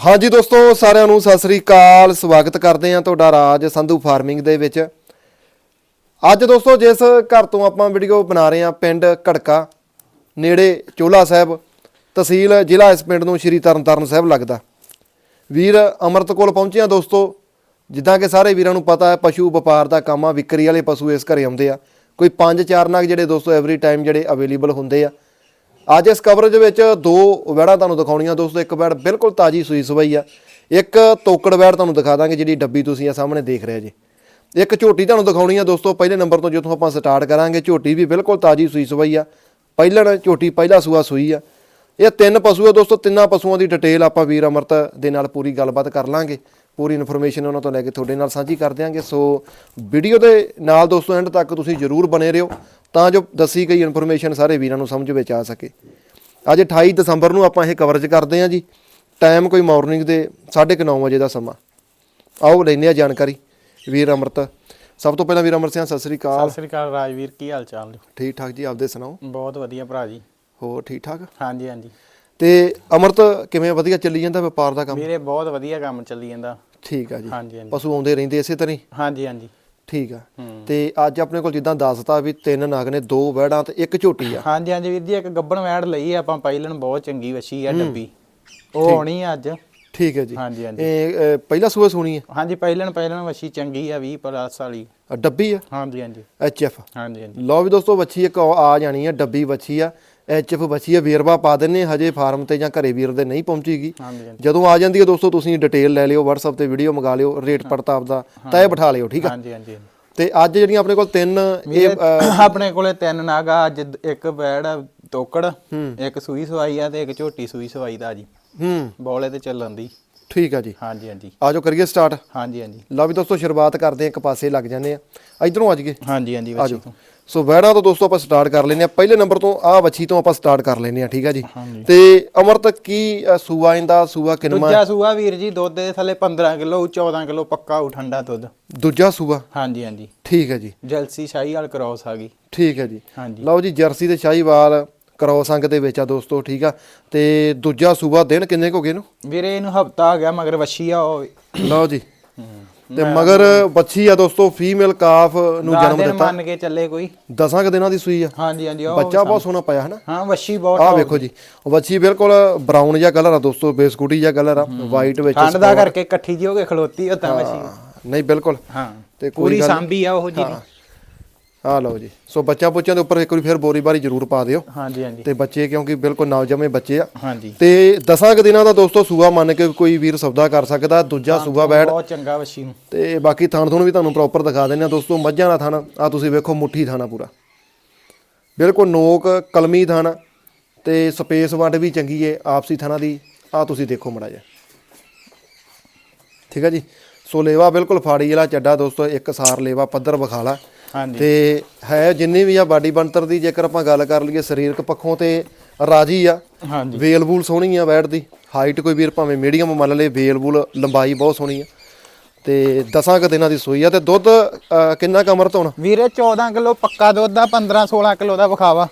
ਹਾਂਜੀ ਦੋਸਤੋ, ਸਾਰਿਆਂ ਨੂੰ ਸਤਿ ਸ੍ਰੀ ਅਕਾਲ। ਸਵਾਗਤ ਕਰਦੇ ਹਾਂ ਤੁਹਾਡਾ ਰਾਜ ਸੰਧੂ ਫਾਰਮਿੰਗ ਦੇ ਵਿੱਚ। ਅੱਜ ਦੋਸਤੋ, ਜਿਸ ਘਰ ਤੋਂ ਆਪਾਂ ਵੀਡੀਓ ਬਣਾ ਰਹੇ ਹਾਂ, ਪਿੰਡ ਘੜਕਾ, ਨੇੜੇ ਚੋਲਾ ਸਾਹਿਬ, ਤਹਿਸੀਲ ਜ਼ਿਲ੍ਹਾ ਇਸ ਪਿੰਡ ਨੂੰ ਸ਼੍ਰੀ ਤਰਨਤਾਰਨ ਸਾਹਿਬ ਲੱਗਦਾ। ਵੀਰ ਅਮਰਤ ਕੋਲ ਪਹੁੰਚੇ ਹਾਂ ਦੋਸਤੋ। ਜਿੱਦਾਂ ਕਿ ਸਾਰੇ ਵੀਰਾਂ ਨੂੰ ਪਤਾ ਹੈ, ਪਸ਼ੂ ਵਪਾਰ ਦਾ ਕੰਮ ਆ, ਵਿਕਰੀ ਵਾਲੇ ਪਸ਼ੂ ਇਸ ਘਰੇ ਆਉਂਦੇ ਆ। ਕੋਈ ਪੰਜ ਚਾਰ ਨਗ ਜਿਹੜੇ ਦੋਸਤੋ ਐਵਰੀ ਟਾਈਮ ਜਿਹੜੇ ਅਵੇਲੇਬਲ ਹੁੰਦੇ ਆ। ਅੱਜ ਇਸ ਕਵਰੇਜ ਵਿੱਚ ਦੋ ਵੈੜਾਂ ਤੁਹਾਨੂੰ ਦਿਖਾਉਣੀਆਂ ਦੋਸਤੋ, ਇੱਕ ਵੈੜ ਬਿਲਕੁਲ ਤਾਜੀ ਸੂਈ ਸਵਾਈ ਆ, ਇੱਕ ਤੋਕੜ ਵੈੜ ਤੁਹਾਨੂੰ ਦਿਖਾ ਦਾਂਗੇ ਜਿਹੜੀ ਡੱਬੀ ਤੁਸੀਂ ਆ ਸਾਹਮਣੇ ਦੇਖ ਰਹੇ ਜੀ। ਇੱਕ ਝੋਟੀ ਤੁਹਾਨੂੰ ਦਿਖਾਉਣੀ ਆ ਦੋਸਤੋ, ਪਹਿਲੇ ਨੰਬਰ ਤੋਂ ਜਿੱਥੋਂ ਆਪਾਂ ਸਟਾਰਟ ਕਰਾਂਗੇ, ਝੋਟੀ ਵੀ ਬਿਲਕੁਲ ਤਾਜੀ ਸੂਈ ਸਵਾਈ ਆ, ਪਹਿਲਣ ਝੋਟੀ ਪਹਿਲਾ ਸੂਆ ਸੂਈ ਆ। ਇਹ ਤਿੰਨ ਪਸ਼ੂ ਆ ਦੋਸਤੋ, ਤਿੰਨਾਂ ਪਸ਼ੂਆਂ ਦੀ ਡਿਟੇਲ ਆਪਾਂ ਵੀਰ ਅਮਰਤ ਦੇ ਨਾਲ ਪੂਰੀ ਗੱਲਬਾਤ ਕਰ ਲਾਂਗੇ। ਪੂਰੀ ਇਨਫੋਰਮੇਸ਼ਨ ਉਹਨਾਂ ਤੋਂ ਲੈ ਕੇ ਤੁਹਾਡੇ ਨਾਲ ਸਾਂਝੀ ਕਰ ਦਿਆਂਗੇ। ਸੋ ਵੀਡੀਓ ਦੇ ਨਾਲ ਦੋਸਤੋ ਐਂਡ ਤੱਕ ਤੁਸੀਂ ਜਰੂਰ ਬਨੇ ਰਹੋ ਤਾਂ ਜੋ ਦੱਸੀ ਗਈ ਇਨਫੋਰਮੇਸ਼ਨ ਸਾਰੇ ਵੀਰਾਂ ਨੂੰ ਸਮਝ ਵਿੱਚ ਆ ਸਕੇ। ਅੱਜ 28 ਦਸੰਬਰ ਨੂੰ ਆਪਾਂ ਇਹ ਕਵਰੇਜ ਕਰਦੇ ਹਾਂ ਜੀ। ਟਾਈਮ ਕੋਈ ਮਾਰਨਿੰਗ ਦੇ 9:30 ਵਜੇ ਦਾ ਸਮਾਂ। ਆਓ ਲੈਂਦੇ ਆ ਜਾਣਕਾਰੀ। ਵੀਰ ਅਮਰਤ ਸਭ ਤੋਂ ਪਹਿਲਾਂ ਵੀਰ ਅਮਰ ਸਿੰਘ ਸਤਿ ਸ੍ਰੀ ਅਕਾਲ। ਸਤਿ ਸ੍ਰੀ ਅਕਾਲ ਰਾਜਵੀਰ ਕੀ ਹਾਲ ਚਾਲ ਠੀਕ ਠਾਕ ਜੀ ਆਪਦੇ ਸੁਣਾਓ? ਬਹੁਤ ਵਧੀਆ ਭਰਾ ਜੀ। ਹੋਰ ਠੀਕ ਠਾਕ? ਹਾਂਜੀ ਹਾਂਜੀ। ਤੇ ਅਮਰਤ ਕਿਵੇਂ ਵਧੀਆ ਚੱਲੀ ਜਾਂਦਾ ਵਪਾਰ ਦਾ ਕੰਮ? ਵੀਰੇ ਬਹੁਤ ਵਧੀਆ ਕੰਮ ਚੱਲੀ ਜਾਂਦਾ। ਠੀਕ ਆ ਜੀ। ਹਾਂਜੀ ਹਾਂਜੀ। ਪਸ਼ੂ ਆਉਂਦੇ ਰਹਿੰਦੇ ਇਸੇ ਤਰ੍ਹਾਂ ਹੀ? ਹਾਂਜੀ ਹਾਂਜੀ। ਠੀਕ ਆ। ਹੂੰ। ਤੇ ਅੱਜ ਆਪਣੇ ਕੋਲ ਜਿੱਦਾਂ ਦੱਸਤਾ ਵੀ ਤਿੰਨ ਨਗ ਨੇ ਦੋ ਵਹਿੜਾਂ ਤੇ ਇੱਕ ਝੋਟੀ ਆ। ਹਾਂਜੀ ਹਾਂਜੀ ਵੀਰ ਜੀ ਇੱਕ ਗੱਬਣ ਵੈੜ ਲਈ ਆਪਾਂ ਪਹਿਲਣ ਬਹੁਤ ਚੰਗੀ ਵਛੀ ਆ ਡੱਬੀ। ਉਹ ਆਉਣੀ ਆ ਅੱਜ। ਠੀਕ ਹੈ ਜੀ। ਹਾਂਜੀ ਹਾਂਜੀ। ਇਹ ਅ, ਪਹਿਲਾ ਸੂਆ ਸੁਣੀ ਹੈ ਹਾਂਜੀ ਪਹਿਲਣ ਪਹਿਲਣ ਵਛੀ ਚੰਗੀ ਆ 20 ਪਲੱਸ ਵਾਲੀ। ਅ, ਡੱਬੀ ਆ? ਹਾਂਜੀ ਹਾਂਜੀ। H F. ਹਾਂਜੀ ਹਾਂਜੀ। ਲਓ ਵੀ ਦੋਸਤੋ ਵੱਛੀ ਇੱਕ ਆ ਜਾਣੀ ਹੈ ਡੱਬੀ ਵੱਛੀ ਆ। ਐਚ ਐਫ ਵੱਛੀ ਆ ਵੇਰਵਾ ਪਾ ਦਿੰਨੇ ਹਜੇ ਫਾਰਮ ਤੇ ਜਾਂ ਘਰੇ ਵੀਰ ਦੇ ਨਹੀਂ ਪਹੁੰਚੀਗੀ। ਜਦੋਂ ਆ ਜਾਂਦੀ ਹੈ ਦੋਸਤੋ ਤੁਸੀਂ ਡਿਟੇਲ ਲੈ ਲਿਓ WhatsApp ਤੇ ਵੀਡੀਓ ਮੰਗਾ ਲਿਓ ਰੇਟ ਪੜਤਾ ਆਪਦਾ ਤੈ ਬਿਠਾ ਲਿਓ ਠੀਕ ਆ? ਹਾਂਜੀ ਹਾਂਜੀ ਤੇ ਅੱਜ ਜਿਹੜੀਆਂ ਆਪਣੇ ਕੋਲ ਤਿੰਨ ਇਹ ਆਪਣੇ ਕੋਲੇ ਤਿੰਨ ਨਾਗਾ ਅੱਜ ਇੱਕ ਵੈੜ ਆ, ਤੋਕੜ ਇੱਕ ਸੂਈ ਸਵਾਈ ਆ ਤੇ ਇੱਕ ਝੋਟੀ ਸੂਈ ਸਵਾਈ ਦਾ ਜੀ। ਹੂੰ। ਬੋਲੇ ਤੇ ਚੱਲਣ ਦੀ। ਠੀਕ ਆ ਜੀ। ਹਾਂਜੀ ਹਾਂਜੀ। ਆਜੋ ਕਰੀਏ ਸਟਾਰਟ ਹਾਂਜੀ ਹਾਂਜੀ। ਲਓ ਵੀ ਦੋਸਤੋ ਸ਼ੁਰੂਆਤ ਕਰਦੇ ਆ ਇੱਕ ਪਾਸੇ ਲੱਗ ਜਾਂਦੇ ਆ। ਇਧਰੋਂ ਅੱਜ ਗਏ ਹਾਂਜੀ ਹਾਂਜੀ ਤੋਂ ਸੋ ਵੈੜਾਂ ਤੋਂ ਦੋਸਤੋ ਆਪਾਂ ਸਟਾਰਟ ਕਰ ਲੈਨੇ ਆ ਪਹਿਲੇ ਨੰਬਰ ਤੋਂ ਆ ਵੱਛੀ ਤੋਂ ਆਪਾਂ ਸਟਾਰਟ ਕਰ ਲੈਨੇ ਆ ਠੀਕ ਆ ਜੀ। ਤੇ ਅਮਰਤ ਕੀ ਸੂਆ ਇਹਦਾ ਸੂਆ ਕਿਨਮਾ ਦੂਜਾ ਸੂਆ ਵੀਰ ਜੀ ਦੁੱਧ ਦੇ ਥੱਲੇ 15 ਕਿਲੋ 14 ਕਿਲੋ ਪੱਕਾ ਉਹ ਠੰਡਾ ਦੁੱਧ। ਦੂਜਾ ਸੂਆ? ਹਾਂਜੀ ਹਾਂਜੀ। ਠੀਕ ਹੈ ਜੀ। ਜਲਸੀ ਸ਼ਾਹੀ ਵਾਲ ਕ੍ਰੋਸ ਆ ਗਈ। ਠੀਕ ਹੈ ਜੀ। ਹਾਂਜੀ। ਲਓ ਜੀ ਜਰਸੀ ਤੇ ਸ਼ਾਹੀਵਾਲ ਕਰੋਸ ਅੰਗ ਦੇ ਵਿੱਚ ਆ ਦੋਸਤੋ ਠੀਕ ਆ। ਤੇ ਦੂਜਾ ਸੂਆ ਦਿਨ ਕਿੰਨੇ ਕੁ ਹੋ ਗਏ ਨੂੰ ਵੀਰੇ ਇਹਨੂੰ ਹਫਤਾ ਆ ਗਿਆ ਮਗਰ ਵਛੀ ਆ ਉਹ ਲਓ ਜੀ। ਤੇ ਮਗਰ ਬੱਚੀ ਆ ਦੋਸਤੋ ਫੀਮੇਲ ਕਾਫ ਨੂੰ ਜਨਮ ਦਿੱਤਾ। ਮੰਨ ਕੇ ਚੱਲੇ ਕੋਈ। ਦਸਾਂ ਕੁ ਦਿਨਾਂ ਦੀ ਸੂਈ ਆ। ਹਾਂਜੀ ਹਾਂਜੀ ਉਹ ਬੱਚਾ ਬਹੁਤ ਸੋਹਣਾ ਪਾਇਆ ਹਨਾ? ਹਾਂ ਵਛੀ ਬਹੁਤ ਆਹ ਵੇਖੋ ਜੀ ਉਹ ਬੱਚੀ ਬਿਲਕੁਲ ਬਰਾਊਨ ਜਿਹਾ ਕਲਰ ਆ ਦੋਸਤੋ ਬਿਸਕੁਟੀ ਜਿਹਾ ਕਲਰ ਆ ਵਾਈਟ ਵਿੱਚ ਠੰਡ ਦਾ ਕਰਕੇ ਇਕੱਠੀ ਜੀ ਹੋ ਕੇ ਖਲੋਤੀ ਉਹ ਤਾਂ ਵਛੀ। ਨਹੀਂ ਬਿਲਕੁਲ। ਹਾਂ ਤੇ ਕੋਈ ਪੂਰੀ ਸਾਂਭੀ ਆ ਉਹ ਜੀ ਆ ਲਓ ਜੀ। ਸੋ ਬੱਚਾ ਪੁੱਚਿਆਂ ਦੇ ਉੱਪਰ ਇੱਕ ਵਾਰੀ ਫਿਰ ਬੋਰੀ ਬਾਰੀ ਜ਼ਰੂਰ ਪਾ ਦਿਓ। ਹਾਂਜੀ ਹਾਂਜੀ। ਤੇ ਬੱਚੇ ਕਿਉਂਕਿ ਬਿਲਕੁਲ ਨਵਜੰਮੇ ਬੱਚੇ ਆ। ਹਾਂਜੀ। ਤੇ ਦਸਾਂ ਕੁ ਦਿਨਾਂ ਦਾ ਦੋਸਤੋ ਸੂਆ ਮੰਨ ਕੇ ਕੋਈ ਵੀਰ ਸੌਦਾ ਕਰ ਸਕਦਾ ਦੂਜਾ ਸੂਆ ਬੈੜ ਬਹੁਤ ਚੰਗਾ ਵਛੀ। ਨੂੰ ਤੇ ਬਾਕੀ ਥਣ ਥਣ ਵੀ ਤੁਹਾਨੂੰ ਪ੍ਰੋਪਰ ਦਿਖਾ ਦਿੰਦੇ ਆ ਦੋਸਤੋ ਮੱਝਾਂ ਦਾ ਥਣ ਆ ਤੁਸੀਂ ਵੇਖੋ ਮੁੱਠੀ ਥਾਣਾ ਪੂਰਾ। ਬਿਲਕੁਲ ਨੋਕ ਕਲਮੀ ਥਣ ਤੇ ਸਪੇਸ ਵੰਡ ਵੀ ਚੰਗੀ ਏ ਆਪਸੀ ਥਾਣਾ ਦੀ ਆ ਤੁਸੀਂ ਦੇਖੋ ਮੜਾ ਜਿਹਾ। ਠੀਕ ਆ ਜੀ? ਸੋ ਲੇਵਾ ਬਿਲਕੁਲ ਫਾੜੀ ਵਾਲਾ ਚੱਡਾ ਦੋਸਤੋ ਇੱਕ ਸਾਰ ਲੇਵਾ ਪੱਧਰ ਵਿਖਾਲਾ। ਤੇ ਹੈ ਜਿੰਨੀ ਵੀ ਆ ਬਾਡੀ ਬਣਤਰ ਦੀ ਜੇਕਰ ਆਪਾਂ ਗੱਲ ਕਰ ਲਈਏ ਸਰੀਰਕ ਪੱਖੋਂ ਤੇ ਰਾਜੀ ਆ। ਹਾਂਜੀ। ਵੇਲ ਵੂਲ ਸੋਹਣੀ ਆ ਬੈਠ ਦੀ। ਹਾਈਟ ਕੋਈ ਵੀਰ ਭਾਵੇਂ ਮੀਡੀਅਮ ਮੰਨ ਲਏ ਵੇਲ ਵੂਲ ਲੰਬਾਈ ਬਹੁਤ ਸੋਹਣੀ ਆ। ਤੇ ਦਸਾਂ ਕੁ ਦਿਨਾਂ ਦੀ ਸੂਈ ਆ। ਤੇ ਦੁੱਧ ਕਿੰਨਾ ਕੁ ਅਮਰਤ ਹੋਣਾ? ਵੀਰੇ 14 ਕਿਲੋ ਪੱਕਾ ਦੁੱਧ ਆ 15 16 ਕਿਲੋ ਦਾ ਵਿਖਾਵਾ।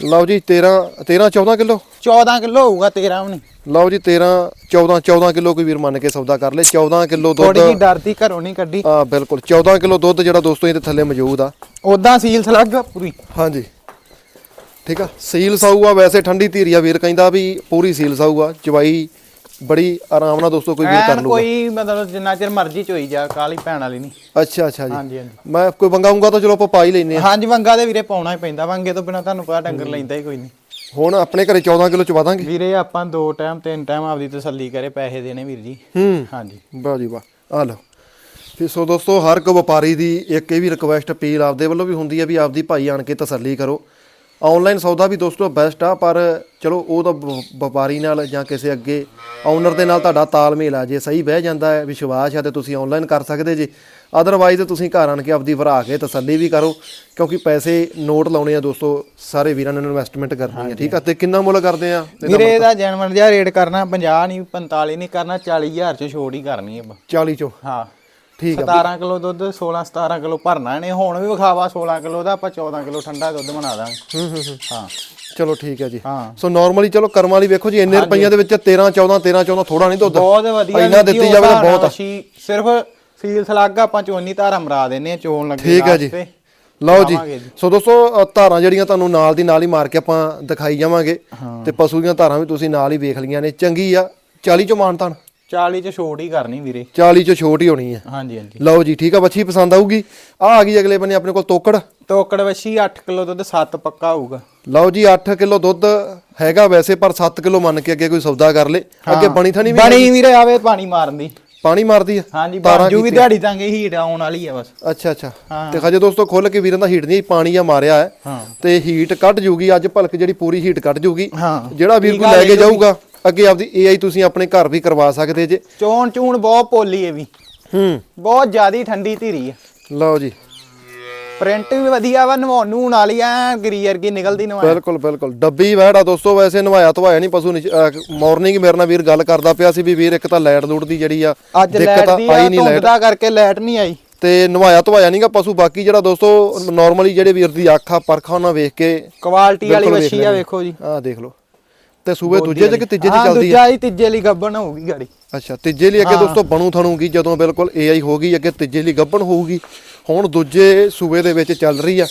ਲਓ ਜੀ 13 13 14 ਕਿਲੋ? 14 ਕਿਲੋ ਹੋਊਗਾ 13 ਵੀ ਨਹੀਂ। ਲਓ ਜੀ 13 14 14 ਕਿਲੋ ਕੋਈ ਵੀਰ ਮੰਨ ਕੇ ਸੌਦਾ ਕਰ ਲੇ। 14 ਕਿਲੋ ਦੁੱਧ ਥੋੜੀ ਜੀ ਡਰਦੀ ਘਰੋਂ ਨਹੀਂ ਕੱਢੀ। ਆ ਬਿਲਕੁਲ। 14 ਕਿਲੋ ਦੁੱਧ ਜਿਹੜਾ ਦੋਸਤੋ ਇਹਦੇ ਥੱਲੇ ਮੌਜੂਦ ਆ। ਉਦਾਂ ਸੀਲ ਸਲੱਗ ਪੂਰੀ। ਹਾਂਜੀ। ਠੀਕ ਆ? ਸੀਲ ਸਾਊ ਆ ਵੈਸੇ ਠੰਡੀ ਧੀਰੀ ਆ ਵੀਰ ਕਹਿੰਦਾ ਵੀ ਪੂਰੀ ਸੀਲ ਸਾਊ ਆ ਚਵਾਈ ਬੜੀ ਆਰਾਮ ਨਾਲ ਦੋਸਤੋ ਕੋਈ ਵੀਰ ਕਰ ਐਨ ਲੂਗਾ ਕੋਈ ਮਤਲਬ ਜਿੰਨਾ ਚਿਰ ਮਰਜ਼ੀ ਚੋਈ ਜਾ ਕਾਲੀ ਭੈਣ ਵਾਲੀ ਨਹੀਂ। ਅੱਛਾ ਅੱਛਾ ਜੀ। ਹਾਂਜੀ ਹਾਂਜੀ। ਮੈਂ ਕੋਈ ਵੰਗਾਉਂਗਾ ਤਾਂ ਚਲੋ ਆਪਾਂ ਪਾ ਹੀ ਲੈਨੇ ਆ ਹਾਂਜੀ ਵੰਗਾ ਦੇ ਵੀਰੇ ਪਾਉਣਾ ਹੀ ਪੈਂਦਾ ਵੰਗੇ ਤੋਂ ਬਿਨਾ ਤੁਹਾਨੂੰ ਪਤਾ ਡੰਗਰ ਲੈਂਦਾ ਹੀ ਕੋਈ ਨਹੀਂ। ਹੁਣ ਆਪਣੇ ਘਰੇ 14 ਕਿਲੋ ਚਵਾ ਦਾਂਗੇ ਵੀਰੇ ਆਪਾਂ ਦੋ ਟਾਈਮ ਤਿੰਨ ਟਾਈਮ ਆਪਦੀ ਤਸੱਲੀ ਕਰੇ ਪੈਸੇ ਦੇਣੇ ਵੀਰ ਜੀ। ਹੂੰ। ਹਾਂਜੀ। ਵਾਹ ਜੀ ਵਾਹ। ਆ ਲਓ। ਫਿਰ ਸੋ ਦੋਸਤੋ ਹਰ ਇੱਕ ਵਪਾਰੀ ਦੀ ਇੱਕ ਇਹ ਵੀ ਰਿਕੁਐਸਟ ਅਪੀਲ ਆਪਦੇ ਵੱਲੋਂ ਵੀ ਹੁੰਦੀ ਹੈ ਵੀ ਆਪਦੀ ਭਾਈ ਆਣ ਕੇ ਤਸੱਲੀ ਕਰੋ। ਆਨਲਾਈਨ ਸੌਦਾ ਵੀ ਦੋਸਤੋ ਬੈਸਟ ਆ ਪਰ ਚਲੋ ਉਹ ਤਾਂ ਵਪਾਰੀ ਨਾਲ ਜਾਂ ਕਿਸੇ ਅੱਗੇ ਓਨਰ ਦੇ ਨਾਲ ਤੁਹਾਡਾ ਤਾਲਮੇਲ ਆ। ਜੇ ਸਹੀ ਬਹਿ ਜਾਂਦਾ ਹੈ ਵਿਸ਼ਵਾਸ ਹੈ ਤੇ ਤੁਸੀਂ ਆਨਲਾਈਨ ਕਰ ਸਕਦੇ ਜੇ। ਅਦਰਵਾਈਜ਼ ਤੁਸੀਂ ਘਰ ਆਣ ਕੇ ਆਪਦੀ ਭਰਾ ਕੇ ਤਸੱਲੀ ਵੀ ਕਰੋ ਕਿਉਂਕਿ ਪੈਸੇ ਨੋਟ ਲਾਉਣੇ ਆ ਦੋਸਤੋ ਸਾਰੇ ਵੀਰਾਂ ਨੇ ਇਨਵੈਸਟਮੈਂਟ ਕਰਨੀ ਹੈ ਠੀਕ ਆ? ਤੇ ਕਿੰਨਾ ਮੁੱਲ ਕਰਦੇ ਆ? ਵੀਰੇ ਇਹਦਾ ਜਨਮਨ ਜਿਹਾ ਰੇਟ ਕਰਨਾ 50 ਨਹੀਂ 45 ਨਹੀਂ ਕਰਨਾ 40000 ਚ ਛੋੜ ਹੀ ਕਰਨੀ ਹੈ 40 ਚੋਂ? ਹਾਂ। ਠੀਕ ਆ। 17 ਕਿਲੋ ਦੁੱਧ 16 17 ਕਿਲੋ ਭਰਨਾ ਇਹਨੇ। ਹੁਣ ਵੀ ਵਿਖਾਵਾ 16 ਕਿਲੋ ਦਾ ਆਪਾਂ 14 ਕਿਲੋ ਠੰਡਾ ਦੁੱਧ ਬਣਾ ਦਾਂਗੇ। ਹੂੰ ਹੂੰ ਚਲੋ ਠੀਕ ਹੈ ਜੀ। ਸੋ ਨਾਰਮਲੀ ਚਲੋ ਕਰਮ ਵਾਲੀ ਵੇਖੋ ਜੀ ਇੰਨੇ ਰੁਪਈਆਂ ਦੇ ਵਿੱਚ 13 14 13 14 ਥੋੜਾ ਨਹੀਂ ਦੁੱਧ। ਬਹੁਤ ਵਧੀਆ ਇੰਨਾ ਦਿੱਤੀ ਜਾਵੇ ਤਾਂ ਬਹੁਤ। ਵੱਛੀ ਸਿਰਫ ਸੀਲ ਸਲਾਗ ਆਪਾਂ ਚੋਨੀ ਧਾਰਾ ਮਰਾ ਦਿੰਨੇ ਆ ਚੋਣ ਲੱਗੇ ਠੀਕ ਹੈ ਜੀ। ਲਓ ਜੀ। ਸੋ ਦੋਸਤੋ ਧਾਰਾਂ ਜਿਹੜੀਆਂ ਤੁਹਾਨੂੰ ਨਾਲ ਦੀ ਨਾਲ ਹੀ ਮਾਰ ਕੇ ਆਪਾਂ ਦਿਖਾਈ ਜਾਵਾਂਗੇ। ਤੇ ਪਸ਼ੂ ਦੀਆਂ ਧਾਰਾਂ ਵੀ ਤੁਸੀਂ ਨਾਲ ਹੀ ਵੇਖ ਲਈਆਂ ਨੇ। ਚੰਗੀ ਆ। 40 ਚੋਂ ਮਾਨਤਾਨ 40 ਚ ਛੋਟ ਹੀ ਕਰਨੀ ਵੀਰੇ। 40 ਚੋਂ ਛੋਟ ਹੀ ਹੋਣੀ ਆ ਹਾਂਜੀ ਹਾਂਜੀ। ਲਓ ਜੀ ਠੀਕ ਆ ਬੱਚੀ ਪਸੰਦ ਆਊਗੀ? ਆ ਆ ਗਈ ਅਗਲੇ ਬੰਨੇ ਆਪਣੇ ਕੋਲ ਤੋਕੜ। ਤੋਕੜ ਵੱਛੀ 8 ਕਿਲੋ ਦੁੱਧ 7 ਪੱਕਾ ਹੋਊਗਾ ਲਓ ਜੀ 8 ਕਿਲੋ ਦੁੱਧ ਹੈਗਾ ਵੈਸੇ ਪਰ 7 ਕਿਲੋ ਮੰਨ ਕੇ ਅੱਗੇ ਕੋਈ ਸੌਦਾ ਕਰ ਲੇ। ਅੱਗੇ ਬਣੀ ਥਣੀ ਵੀ ਬਣੀ ਵੀਰੇ ਆਵੇ ਪਾਣੀ ਮਾਰਨ ਦੀ। ਪਾਣੀ ਮਾਰਦੀ ਆ? ਹਾਂਜੀ ਬਾਜੂ ਵੀ ਦਿਹਾੜੀ ਤਾਂਗੇ ਹੀਟ ਆਉਣ ਵਾਲੀ ਆ ਬਸ। ਅੱਛਾ ਅੱਛਾ। ਹਾਂ। ਤੇ ਖਜੇ ਦੋਸਤੋ ਖੁੱਲ ਕੇ ਵੀਰਾਂ ਦਾ ਹੀਟ ਨਹੀਂ ਪਾਣੀ ਆ ਮਾਰਿਆ ਹੈ। ਹਾਂ। ਤੇ ਹੀਟ ਕੱਢ ਜੂਗੀ ਅੱਜ ਭਲਕ ਜਿਹੜੀ ਪੂਰੀ ਹੀਟ ਕੱਢ ਜੂਗੀ। ਹਾਂ। ਜਿਹੜਾ ਵੀਰ ਕੋਈ ਲੈ ਕੇ ਜਾਊਗਾ। ਅੱਗੇ ਆਪਦੀ ਏਆਈ ਤੁਸੀਂ ਆਪਣੇ ਘਰ ਵੀ ਕਰਵਾ ਸਕਦੇ ਜੇ। ਚੋਣ ਚੂਣ ਬਹੁਤ ਪੋਲੀ ਇਹ ਵੀ। ਹੂੰ। ਬਹੁਤ ਜ਼ਿਆਦੀ ਠੰਡੀ ਧੀਰੀ ਆ ਲਓ ਜੀ। ਪ੍ਰਿੰਟ ਵੀ ਵਧੀਆ ਵਾ ਨਵਾਉਣ ਨੂੰ ਵਾਲੀ ਐ ਗਰੀ ਵਰਗੀ ਨਿਕਲਦੀ ਨਵਾ। ਬਿਲਕੁਲ ਬਿਲਕੁਲ। ਡੱਬੀ ਆ ਦੋਸਤੋ ਵੈਸੇ ਨਵਾਇਆ ਧਵਾਇਆ ਨਹੀਂ ਪਸ਼ੂ ਮਾਰਨਿੰਗ ਮੇਰੇ ਨਾਲ ਵੀਰ ਗੱਲ ਕਰਦਾ ਪਿਆ ਸੀ ਵੀ ਵੀਰ ਇੱਕ ਤਾਂ ਲਾਈਟ ਲੂਟ ਦੀ ਜਿਹੜੀ ਆ ਅੱਜ ਲੈਟ ਦੀ ਆ ਆਈ ਨਹੀਂ ਲਾਈਟ ਦਾ ਕਰਕੇ ਲੈਟ ਨਹੀਂ ਆਈ। ਤੇ ਨਵਾਇਆ ਧਵਾਇਆ ਨਹੀਂਗਾ ਪਸ਼ੂ ਬਾਕੀ ਜਿਹੜਾ ਦੋਸਤੋ ਨਾਰਮਲੀ ਜਿਹੜੇ ਵੀਰ ਦੀ ਅੱਖ ਆ ਪਰਖਾ ਉਹਨਾਂ ਵੇਖ ਕੇ ਕੁਆਲਿਟੀ ਵਾਲੀ ਵੱਛੀ ਆ। ਵੇਖੋ ਜੀ। ਆਹ ਦੇਖ ਲਓ। ਤੇ ਸੂਬੇ ਦੂਜੇ ਚ ਕਿ ਤੀਜੇ ਚ ਹਾਂ, ਚੱਲਦੀ ਆ? ਦੂਜਾ ਹੀ ਤੀਜੇ ਲਈ ਗੱਬਣ ਹੋਊਗੀ ਗਾੜੀ। ਅੱਛਾ ਤੀਜੇ ਲਈ ਅੱਗੇ ਦੋਸਤੋ ਬਣੂ ਥਣੂਗੀ ਜਦੋਂ ਬਿਲਕੁਲ ਏਆਈ ਹੋ ਗਈ ਅੱਗੇ ਤੀਜੇ ਲਈ ਗੱਭਣ ਹੋਊਗੀ। ਹੁਣ ਦੂਜੇ ਸੂਬੇ ਦੇ ਵਿੱਚ ਚੱਲ ਰਹੀ ਆ।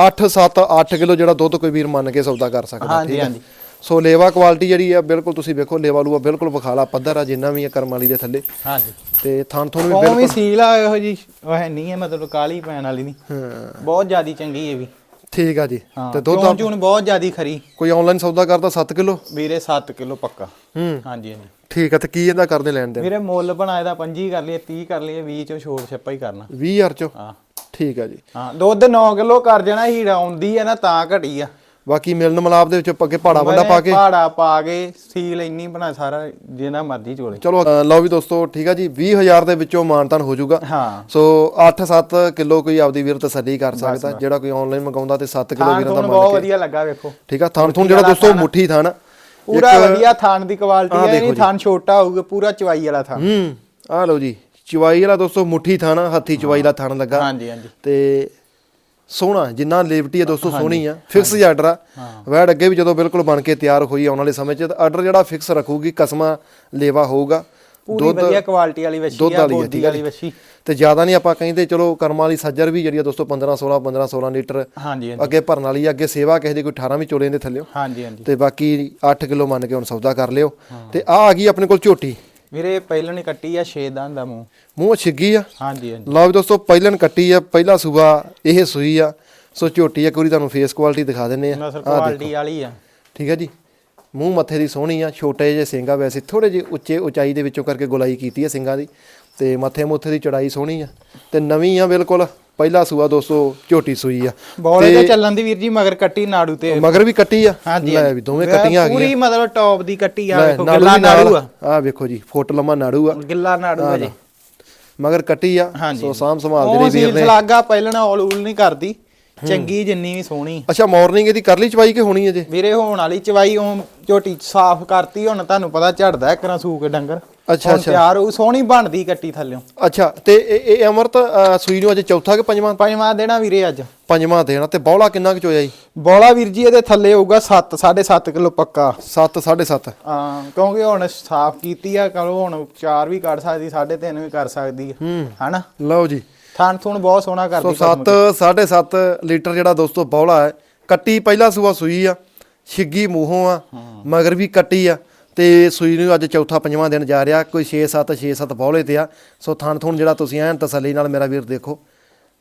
8 7 8 ਕਿਲੋ ਜਿਹੜਾ ਦੁੱਧ ਕੋਈ ਵੀਰ ਮੰਨ ਕੇ ਸੌਦਾ ਕਰ ਸਕਦਾ ਹਾਂਜੀ, ਠੀਕ? ਹਾਂਜੀ। ਸੋ ਲੇਵਾ ਕੁਆਲਿਟੀ ਜਿਹੜੀ ਆ ਬਿਲਕੁਲ ਤੁਸੀਂ ਵੇਖੋ ਲੇਵਾ ਲੂਆ ਬਿਲਕੁਲ ਵਿਖਾਲਾ ਪੱਧਰ ਆ ਜਿੰਨਾ ਵੀ ਆ ਕਰਮ ਵਾਲੀ ਦੇ ਥੱਲੇ। ਹਾਂਜੀ। ਤੇ ਥਣ ਥਣ ਵੀ ਉਹ ਵੀ ਬਿਲਕੁਲ ਸੀਲ ਆ ਇਹੋ ਜੀ ਉਹ ਹੈ ਨਹੀਂ ਹੈ ਮਤਲਬ ਕਾਲੀ ਪੈਣ ਵਾਲੀ ਨਹੀਂ। ਹਾਂ। ਬਹੁਤ ਜ਼ਿਆਦੀ ਚੰਗੀ ਇਹ ਵੀ। ਠੀਕ ਆ ਜੀ। ਤੇ ਦੁੱਧ ਚੋਣ ਚੂਣ ਬਹੁਤ ਜ਼ਿਆਦੀ ਖਰੀ। ਕੋਈ ਆਨਲਾਈਨ ਸੌਦਾ ਕਰਦਾ 7 ਕਿਲੋ? ਵੀਰੇ 7 ਕਿਲੋ ਪੱਕਾ। ਹੂੰ। ਹਾਂਜੀ ਹਾਂਜੀ। ਠੀਕ ਆ ਤੇ ਕੀ ਇਹਦਾ ਕਰਦੇ ਲੈਣ ਦੇ ਵੀਰੇ ਮੁੱਲ ਬਣਾਏ ਦਾ 25 ਕਰ ਲਈਏ 30 ਕਰ ਲਈਏ 20 ਚੋਂ ਛੋੜ ਛੱਪਾ ਹੀ ਕਰਨਾ। 20000 ਚੋਂ? ਹਾਂ। ਠੀਕ ਆ ਜੀ। ਹਾਂ ਦੁੱਧ 9 ਕਿਲੋ ਕਰ ਜਾਣਾ ਹੀੜਾ ਆਉਂਦੀ ਹੈ ਨਾ ਤਾਂ ਘਟੀ ਆ। ਬਾਕੀ ਮਿਲਣ ਮਲਾਪ ਦੇ ਵਿੱਚ ਅੱਗੇ ਪਹਾੜਾ ਬੰਦਾ ਪਾ ਕੇ। ਪਹਾੜਾ ਪਾ ਕੇ ਸੀਲ ਇੰਨੀ ਬਣਾ ਸਾਰਾ ਜਿੰਨਾ ਮਰਜ਼ੀ ਚੋਲੇ। ਚਲੋ ਲਓ ਵੀ ਦੋਸਤੋ ਠੀਕ ਆ ਜੀ 20000 ਦੇ ਵਿੱਚੋਂ ਮਾਨਤਾਨ ਹੋ ਜਾਊਗਾ। ਹਾਂ। ਸੋ 8-7 ਕਿਲੋ ਕੋਈ ਆਪਦੀ ਵੀਰ ਤਸੱਲੀ ਕਰ ਸਕਦਾ ਜਿਹੜਾ ਕੋਈ ਆਨਲਾਈਨ ਮੰਗਾਉਂਦਾ ਤੇ 7 ਕਿਲੋ ਵੀਰਾਂ ਦਾ ਬਹੁਤ ਵਧੀਆ ਲੱਗਾ ਵੇਖੋ। ਠੀਕ ਆ ਥਣ ਥਣ ਜਿਹੜਾ ਦੋਸਤੋ ਮੁੱਠੀ ਥਣ ਪੂਰਾ ਵਧੀਆ ਥਾਣ ਦੀ ਕੁਆਲਿਟੀ ਹੈ ਨਹੀਂ ਥਾਣ ਛੋਟਾ ਹੋਊਗਾ ਪੂਰਾ ਚਵਾਈ ਵਾਲਾ ਥਾਣ ਹੂੰ ਆ ਲਓ ਜੀ ਚਵਾਈ ਵਾਲਾ ਦੋਸਤੋ ਮੁੱਠੀ ਥਣ ਹੱਥੀ ਚਵਾਈ ਦਾ ਥਣ ਲੱਗਾ। ਹਾਂਜੀ ਹਾਂਜੀ। ਤੇ ਸੋਹਣਾ ਜਿੰਨਾ ਲੇਵਟੀ ਹੈ ਦੋਸਤੋ ਸੋਹਣੀ ਆ। ਫਿਕਸ ਜਿਹਾ ਆਰਡਰ ਆ। ਵੈੜ ਅੱਗੇ ਵੀ ਜਦੋਂ ਬਿਲਕੁਲ ਬਣ ਕੇ ਤਿਆਰ ਹੋਈ ਆਉਣ ਵਾਲੇ ਸਮੇਂ 'ਚ ਆਰਡਰ ਜਿਹੜਾ ਫਿਕਸ ਰੱਖੂਗੀ ਕਸਮਾ ਲੇਵਾ ਹੋਊਗਾ। ਪੂਰੀ ਵਧੀਆ ਕੁਆਲਿਟੀ ਵਾਲੀ ਵੱਛੀ ਆ ਆ ਵਾਲੀ। ਵੱਛੀ। ਤੇ ਜ਼ਿਆਦਾ ਨਹੀਂ ਆਪਾਂ ਕਹਿੰਦੇ ਚਲੋ ਕਰਮਾਂ ਵਾਲੀ ਸੱਜਰ ਵੀ ਜਿਹੜੀ ਆ ਦੋਸਤੋ 15 16 15 16 ਲੀਟਰ ਹਾਂਜੀ ਹਾਂਜੀ। ਅੱਗੇ ਭਰਨ ਵਾਲੀ ਆ, ਅੱਗੇ ਸੇਵਾ ਕਿਸੇ ਦੀ ਕੋਈ 18 ਵੀ ਚੋਲੇ ਦੇ ਥੱਲੇ। ਹਾਂਜੀ ਹਾਂਜੀ। ਤੇ ਬਾਕੀ 8 ਕਿਲੋ ਮੰਨ ਕੇ ਹੁਣ ਸੌਦਾ ਕਰ ਲਿਓ। ਤੇ ਆ ਆ ਗਈ ਆਪਣੇ ਕੋਲ ਝੋਟੀ। ਵੀਰੇ ਪਹਿਲਾਂ ਹੀ ਕੱਟੀ ਆ 6 ਦੰਦ ਦਾ ਮੂੰਹ। ਮੂੰਹ ਛਿੱਗੀ ਆ? ਹਾਂਜੀ ਹਾਂਜੀ। ਲਓ ਵੀ ਦੋਸਤੋ ਪਹਿਲਨ ਕੱਟੀ ਆ ਪਹਿਲਾ ਸੂਬਾ ਇਹ ਸੂਈ ਆ। ਸੋ ਝੋਟੀ ਇੱਕ ਵਾਰੀ ਤੁਹਾਨੂੰ ਫੇਸ ਕੁਆਲਿਟੀ ਦਿਖਾ ਦਿੰਨੇ ਆ। ਨਸਲ ਕੁਆਲਿਟੀ ਵਾਲੀ ਆ। ਠੀਕ ਹੈ ਜੀ। ਮੂੰਹ ਮੱਥੇ ਦੀ ਸੋਹਣੀ ਆ ਛੋਟੇ ਜਿਹੇ ਸਿੰਗਾ ਵੈਸੇ ਥੋੜੇ ਜਿਹੇ ਉੱਚੇ ਉਚਾਈ ਦੇ ਵਿੱਚੋਂ ਕਰਕੇ ਗੁਲਾਈ ਕੀਤੀ ਆ ਸਿੰਗਾਂ ਦੀ। ਤੇ ਮੱਥੇ ਮੁੱਥੇ ਦੀ ਚੜਾਈ ਸੋਹਣੀ ਆ। ਤੇ ਨਵੀਂ ਆ ਬਿਲਕੁਲ। ਪਹਿਲਾ ਸੂਆ ਦੋਸਤੋ ਝੋਟੀ ਸੂਈ ਆ। ਬੋਲੇ ਤੇ ਚੱਲਣ ਦੀ ਵੀਰ ਜੀ ਮਗਰ ਕੱਟੀ ਨਾੜੂ ਤੇ। ਮਗਰ ਵੀ ਕੱਟੀ ਆ। ਹਾਂਜੀ ਲੈ ਵੀ ਦੋਵੇਂ ਕੱਟੀਆਂ ਆ ਗਈਆਂ। ਪੂਰੀ ਮਤਲਬ ਟੌਪ ਦੀ ਕੱਟੀ ਆ ਵੇਖੋ ਗਿੱਲਾ ਨਾੜੂ ਆ। ਆ ਵੇਖੋ ਜੀ ਫੁੱਟ ਲੰਮਾ ਨਾੜੂ ਆ। ਗਿੱਲਾ ਨਾੜੂ ਆ ਜੀ। ਮਗਰ ਕੱਟੀ ਆ। ਸੋ ਸਾਂਭ ਸੰਭਾਲ ਉਹ ਜਿਹੜੀ ਵੀਰ ਸੀਲ ਨੇ ਸਲਾਗਾ ਪਹਿਲਾਂ ਔਲ ਊਲ ਨਹੀਂ ਕਰਦੀ। ਚੰਗੀ ਜਿੰਨੀ ਵੀ ਸੋਹਣੀ। ਅੱਛਾ ਮਾਰਨਿੰਗ ਇਹਦੀ ਕਰ ਲਈ ਚਵਾਈ ਕਿ ਹੋਣੀ ਹੈ ਜੇ ਵੀਰੇ ਹੋਣ ਵਾਲੀ ਚਵਾਈ ਉਹ ਝੋਟੀ ਸਾਫ਼ ਕਰਤੀ ਹੁਣ ਤੁਹਾਨੂੰ ਪਤਾ ਝੜਦਾ ਇੱਕ ਰਾਂ ਸੂ ਕੇ ਡੰਗਰ। ਅੱਛਾ ਅੱਛਾ। ਤਿਆਰ ਹੋਊ ਸੋਹਣੀ ਬਣਦੀ ਕੱਟੀ ਥੱਲਿਓਂ। ਅੱਛਾ ਤੇ ਇਹ ਇਹ ਅਮਰਤ ਅ, ਸੂਈ ਨੂੰ ਅੱਜ ਚੌਥਾ ਕਿ ਪੰਜਵਾਂ? ਪੰਜਵਾਂ ਦੇਣਾ ਵੀਰੇ ਅੱਜ। ਪੰਜਵਾਂ ਦੇਣਾ ਤੇ ਬੌਲਾ ਕਿੰਨਾ ਕੁ ਚੋਇਆ ਜੀ? ਬੋਲਾ ਵੀਰ ਜੀ ਇਹਦੇ ਥੱਲੇ ਹੋਊਗਾ 7 7.5 ਕਿਲੋ ਪੱਕਾ। 7 7.5 ਹਾਂ ਕਿਉਂਕਿ ਹੁਣ ਸਾਫ਼ ਕੀਤੀ ਆ ਕਰੋ ਹੁਣ 4 ਵੀ ਕੱਢ ਸਕਦੀ 3.5 ਵੀ ਕਰ ਸਕਦੀ ਆ। ਹਨਾ? ਲਓ ਜੀ। ਥਣ ਥੁਣ ਬਹੁਤ ਸੋਹਣਾ ਸੋ ਕਰਦੀ 7 7.5 ਲੀਟਰ ਜਿਹੜਾ ਦੋਸਤੋ ਬੌਲਾ ਹੈ ਕੱਟੀ ਪਹਿਲਾ ਸੂਆ ਸੂਈ ਆ ਛਿੱਗੀ ਮੂੰਹੋਂ ਆ ਮਗਰ ਵੀ ਕੱਟੀ ਆ ਤੇ ਸੂਈ ਨੂੰ ਅੱਜ ਚੌਥਾ ਪੰਜਵਾਂ ਦਿਨ ਜਾ ਰਿਹਾ ਕੋਈ 6 7 6 7 ਬੌਲੇ ਤੇ ਆ। ਸੋ ਥਣ ਥੁਣ ਜਿਹੜਾ ਤੁਸੀਂ ਐਨ ਤਸੱਲੀ ਨਾਲ ਮੇਰਾ ਵੀਰ ਦੇਖੋ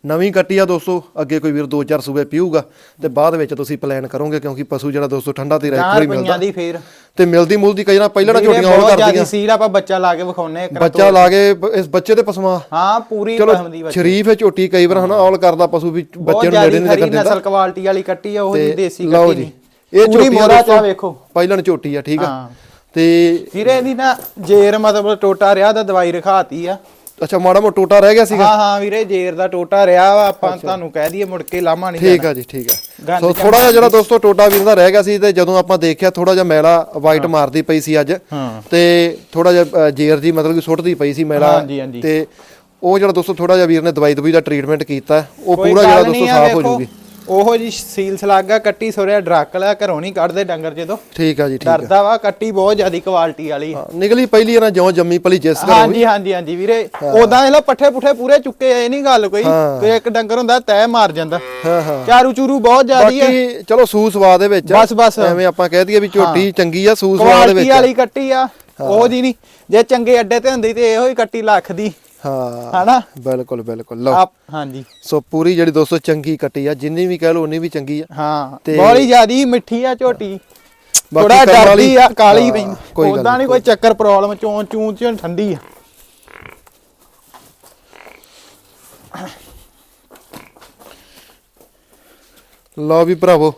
ਨਵੀਂ ਕੱਟੀ ਆ ਦੋਸਤੋ ਅੱਗੇ ਕੋਈ ਵੀਰ 2-4 ਸੂਬੇ ਪੀਊਗਾ ਤੇ ਬਾਅਦ ਵਿੱਚ ਤੁਸੀਂ ਪਲਾਨ ਕਰੋਗੇ ਕਿਉਂਕਿ ਪਸ਼ੂ ਜਿਹੜਾ ਦੋਸਤੋ ਠੰਡਾ ਤੇ ਰਹਿ 4 ਕੋਈ ਮਿਲਦਾ। ਦੀ ਫੇਰ। ਤੇ ਮਿਲਦੀ ਮੁਲਦੀ ਕਈ ਨਾ ਪਹਿਲਾਂ ਨਾ ਝੋਟੀਆਂ ਬਹੁਤ ਕਰਦੀਆਂ। ਜ਼ਿਆਦੀ ਸੀਲ ਆਪਾਂ ਬੱਚਾ ਲਾ ਕੇ ਵਿਖਾਉਨੇ ਇੱਕ ਬੱਚਾ ਲਾ ਕੇ ਇਸ ਬੱਚੇ ਤੇ ਪਸਮਾ ਹਾਂ ਪੂਰੀ ਪਸਮ ਦੀ ਬੱਚੀ। ਸ਼ਰੀਫ ਹੈ ਝੋਟੀ ਕਈ ਵਾਰ ਹਨਾ ਔਲ ਕਰਦਾ ਪਸ਼ੂ ਵੀ ਬੱਚੇ ਨੂੰ ਨੇੜੇ ਨਹੀਂ ਲੱਗਣ ਦਿੰਦਾ ਨਸਲ ਕੁਆਲਿਟੀ ਵਾਲੀ ਕੱਟੀ ਆ ਉਹ ਜੀ ਦੇਸੀ ਲਓ ਕੱਟੀ ਜੀ ਨਹੀਂ। ਇਹ ਝੋਟੀ ਆ ਮੋਹਰਾ ਚਾ ਵੇਖੋ। ਪਹਿਲਣ ਝੋਟੀ ਆ ਠੀਕ ਆ। ਤੇ ਵੀਰੇ ਇਹਦੀ ਨਾ ਜੇਰ ਮਤਲਬ ਟੋਟਾ ਰਿਹਾ ਦਾ ਦਵਾਈ ਰਖਾਤੀ ਆ। ਅੱਛਾ ਮਾੜਾ ਮੋਟਾ ਟੋਟਾ ਰਹਿ ਗਿਆ ਸੀਗਾ? ਹਾਂ ਹਾਂ ਵੀਰੇ ਜੇਰ ਦਾ ਟੋਟਾ ਰਿਹਾ ਵਾ ਆਪਾਂ ਤੁਹਾਨੂੰ ਕਹਿ ਦਈਏ ਮੁੜ ਕੇ ਲਾਮਾ ਨਹੀਂ ਠੀਕ ਆ ਜੀ ਠੀਕ ਆ। ਸੋ ਥੋੜਾ ਜਿਹਾ ਜਿਹੜਾ ਦੋਸਤੋ ਟੋਟਾ ਵੀਰ ਦਾ ਰਹਿ ਗਿਆ ਸੀ ਤੇ ਜਦੋਂ ਆਪਾਂ ਦੇਖਿਆ ਥੋੜਾ ਜਿਹਾ ਮੈਲਾ ਵਾਈਟ ਮਾਰਦੀ ਪਈ ਸੀ ਅੱਜ। ਤੇ ਥੋੜਾ ਜਿਹਾ ਜੇਰ ਜੀ ਮਤਲਬ ਕਿ ਸੁੱਟਦੀ ਪਈ ਸੀ ਮੈਲਾ। ਤੇ ਉਹ ਜਿਹੜਾ ਦੋਸਤੋ ਥੋੜਾ ਜਿਹਾ ਵੀਰ ਨੇ ਦਵਾਈ ਦਵਾਈ ਦਾ ਟ੍ਰੀਟਮੈਂਟ ਕੀਤਾ ਉਹ ਪੂਰਾ ਜਿਹੜਾ ਦੋਸਤੋ ਸਾਫ਼ ਹੋ ਜਾਊਗੀ ਉਹੋ ਜੀ ਸੀਲ ਸਲਾਗਾ ਕੱਟੀ ਸੋਰਿਆ ਡਰਾਕਲਾ ਘਰੋਂ ਨਹੀਂ ਕੱਢਦੇ ਡੰਗਰ ਜਦੋਂ। ਠੀਕ ਆ ਜੀ ਠੀਕ ਆ। ਡਰਦਾ ਵਾ ਕੱਟੀ ਬਹੁਤ ਜ਼ਿਆਦੀ ਕੁਆਲਿਟੀ ਵਾਲੀ। ਹਾਂ, ਨਿਕਲੀ ਪਹਿਲੀ ਇਹਨਾਂ ਜਿਉਂ ਜੰਮੀ ਪਲੀ ਜਿਸ ਘਰੋਂ ਹਾਂਜੀ ਹਾਂਜੀ ਹਾਂਜੀ ਵੀਰੇ। ਉਦਾਂ ਇਹ ਲੋ ਪੱਠੇ ਪੁੱਠੇ ਪੂਰੇ ਚੁੱਕੇ ਆ ਇਹ ਨਹੀਂ ਗੱਲ ਕੋਈ। ਹਾਂ। ਕੋਈ ਇੱਕ ਡੰਗਰ ਹੁੰਦਾ ਤੈ ਮਾਰ ਜਾਂਦਾ। ਹਾਂ ਹਾਂ। ਚਾਰੂ ਚੂਰੂ ਬਹੁਤ ਜ਼ਿਆਦੀ ਬਾਕੀ ਚਲੋ ਸੂ ਸਵਾਦ ਦੇ ਵਿੱਚ ਆ। ਬਸ, ਬਸ। ਐਵੇਂ ਆਪਾਂ ਕਹਿ ਦਈਏ ਵੀ ਝੋਟੀ ਚੰਗੀ ਆ ਸੂ ਸਵਾਦ ਦੇ ਕੁਆਲਿਟੀ ਵਿੱਚ ਆ। ਵਾਲੀ ਕੱਟੀ ਆ ਉਹ ਜੀ ਨਹੀਂ। ਜੇ ਚੰਗੇ ਅੱਡੇ ਤੇ ਹੁੰਦੀ ਤੇ ਇਹੋ ਹੀ ਕੱਟੀ ਲੱਖ ਦੀ ਹਾਂ। ਹਨਾ? ਬਿਲਕੁਲ ਬਿਲਕੁਲ। ਲਓ। ਆਪ ਹਾਂਜੀ। ਸੋ ਪੂਰੀ ਜਿਹੜੀ ਦੋਸਤੋ ਚੰਗੀ ਕੱਟੀ ਆ ਜਿੰਨੀ ਵੀ ਕਹਿ ਲਓ ਉਨੀ ਵੀ ਚੰਗੀ ਆ। ਹਾਂ। ਤੇ- ਬੜੀ ਜ਼ਿਆਦੀ ਮਿੱਠੀ ਆ ਝੋਟੀ। ਬਾਕੀ ਥੋੜਾ ਵਾਲੀ- ਡਰਦੀ ਆ ਕਾਲੀ ਹਾਂ, ਪੈਂਦੀ। ਕੋਈ ਗੱਲ ਉਦਾਂ ਨਹੀਂ ਕੋਈ ਚੱਕਰ ਪ੍ਰੋਬਲਮ ਚੋਂ ਚੂੰ ਚ ਠੰਡੀ ਆ। ਲਓ ਵੀ ਭਰਾਵੋ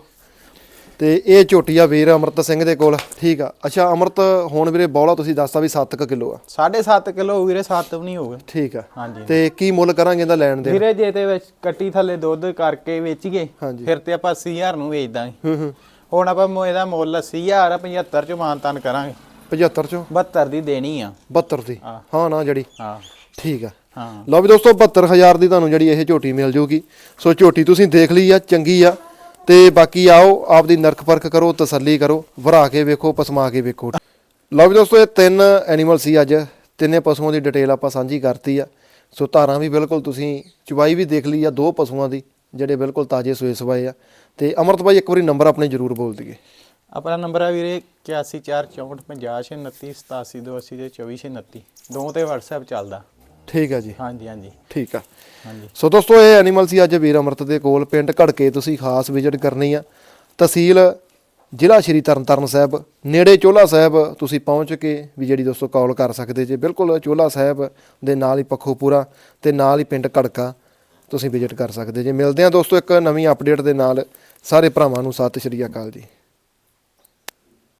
ਤੇ ਇਹ ਝੋਟੀ ਆ ਵੀਰ ਅਮਰਤ ਸਿੰਘ ਦੇ ਕੋਲ। ਠੀਕ ਆ। ਅੱਛਾ ਅਮਰਤ ਹੁਣ ਵੀਰੇ ਬੌਲਾ ਤੁਸੀਂ ਦੱਸਤਾ ਵੀ 7 ਕਿਲੋ ਆ। 7.5 ਕਿਲੋ ਵੀਰੇ 7 ਵੀ ਨਹੀਂ ਹੋਊਗਾ ਠੀਕ ਆ। ਹਾਂਜੀ। ਤੇ ਕੀ ਮੁੱਲ ਕਰਾਂਗੇ ਇਹਦਾ ਲੈਣ ਦੇ ਵੀਰੇ ਜੇ ਤੇ ਵਿੱਚ ਕੱਟੀ ਥੱਲੇ ਦੁੱਧ ਕਰਕੇ ਵੇਚੀਏ। ਫਿਰ ਤੇ ਆਪਾਂ 80000 ਨੂੰ ਵੇਚ ਦਾਂਗੇ ਹੂੰ ਹੂੰ। ਹੁਣ ਆਪਾਂ ਇਹਦਾ ਮੁੱਲ 80000 75 ਚ ਮਾਨਤਾਨ ਕਰਾਂਗੇ। 75 ਚੋਂ? 72 ਦੀ ਦੇਣੀ ਆ। 72 ਦੀ। ਹਾਂ। ਹਾਂ ਨਾ ਜਿਹੜੀ। ਹਾਂ। ਠੀਕ ਆ। ਹਾਂ। ਲਓ ਵੀ ਦੋਸਤੋ 72000 ਦੀ ਤੁਹਾਨੂੰ ਜਿਹੜੀ ਇਹ ਝੋਟੀ ਮਿਲ ਜੂਗੀ। ਸੋ ਝੋਟੀ ਤੁਸੀਂ ਦੇਖ ਲਈ ਆ ਚੰਗੀ ਆ। ਤੇ ਬਾਕੀ ਆਓ, ਆਪਦੀ ਨਰਕ ਪਰਖ ਕਰੋ, ਤਸੱਲੀ ਕਰੋ, ਵਰਾ ਕੇ ਵੇਖੋ, ਪਸਮਾ ਕੇ ਵੇਖੋ। ਲਓ ਵੀ ਦੋਸਤੋ, ਇਹ ਤਿੰਨ ਐਨੀਮਲ ਸੀ ਅੱਜ। ਤਿੰਨੇ ਪਸ਼ੂਆਂ ਦੀ ਡਿਟੇਲ ਆਪਾਂ ਸਾਂਝੀ ਕਰਤੀ ਆ। ਸੋ ਧਾਰਾਂ ਵੀ ਬਿਲਕੁਲ ਤੁਸੀਂ ਚੁਬਾਈ ਵੀ ਦੇਖ ਲਈ ਆ, ਦੋ ਪਸ਼ੂਆਂ ਦੀ, ਜਿਹੜੇ ਬਿਲਕੁਲ ਤਾਜ਼ੇ ਸੋਏ ਸਵਾਏ ਆ। ਤੇ ਅਮਰਤ ਭਾਈ ਇੱਕ ਵਾਰੀ ਨੰਬਰ ਆਪਣੇ ਜ਼ਰੂਰ ਬੋਲ ਦਈਏ। ਆਪਣਾ ਨੰਬਰ ਆ ਵੀਰੇ 81445089878280 ਦੋ ਤੇ WhatsApp ਚੱਲਦਾ। ਠੀਕ ਆ ਜੀ। ਹਾਂਜੀ ਹਾਂਜੀ। ਠੀਕ ਆ। ਹਾਂਜੀ। ਸੋ ਦੋਸਤੋ ਇਹ ਐਨੀਮਲ ਸੀ ਅੱਜ ਵੀਰ ਅਮਰਤ ਦੇ ਕੋਲ ਪਿੰਡ ਘੜਕੇ ਤੁਸੀਂ ਖਾਸ ਵਿਜ਼ਿਟ ਕਰਨੀ ਆ। ਤਹਿਸੀਲ ਜ਼ਿਲ੍ਹਾ ਸ਼੍ਰੀ ਤਰਨਤਾਰਨ ਸਾਹਿਬ ਨੇੜੇ ਚੋਲਾ ਸਾਹਿਬ ਤੁਸੀਂ ਪਹੁੰਚ ਕੇ ਵੀ ਜਿਹੜੀ ਦੋਸਤੋ ਕਾਲ ਕਰ ਸਕਦੇ ਜੇ। ਬਿਲਕੁਲ ਚੋਲਾ ਸਾਹਿਬ ਦੇ ਨਾਲ ਹੀ ਪੱਖੋਪੂਰਾ ਤੇ ਨਾਲ ਹੀ ਪਿੰਡ ਘੜਕਾ ਤੁਸੀਂ ਵਿਜ਼ਿਟ ਕਰ ਸਕਦੇ ਜੇ। ਮਿਲਦੇ ਆ ਦੋਸਤੋ ਇੱਕ ਨਵੀਂ ਅਪਡੇਟ ਦੇ ਨਾਲ। ਸਾਰੇ ਭਰਾਵਾਂ ਨੂੰ ਸਤਿ ਸ਼੍ਰੀ ਅਕਾਲ ਜੀ।